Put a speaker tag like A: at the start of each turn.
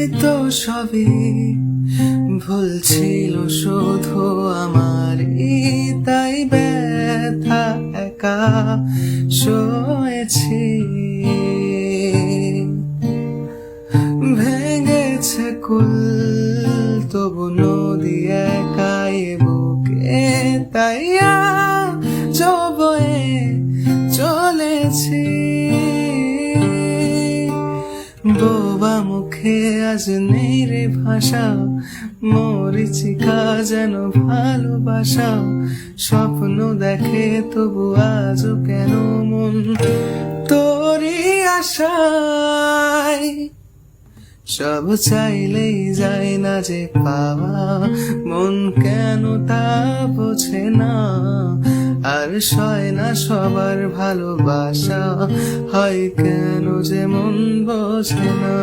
A: হয়তো সবই ভুল ছিল শুধু আমারই, তাই ব্যথা একা শোয়েছি। ভেঙেছে কুল, তবু নদী একাই বুকে, তাই চলেছি। বোবা মুখে আজ নেই রে ভাষা, মরিচিকা যেন ভালোবাসা। স্বপ্ন দেখে তবু আজও কেন মন তোরই আশায়? সব চাইলেই যায় না যে পাওয়া, মন কেন তা বোঝে না। আর সয় না সবার ভালোবাসা হয় কেন যে মন বোঝে না?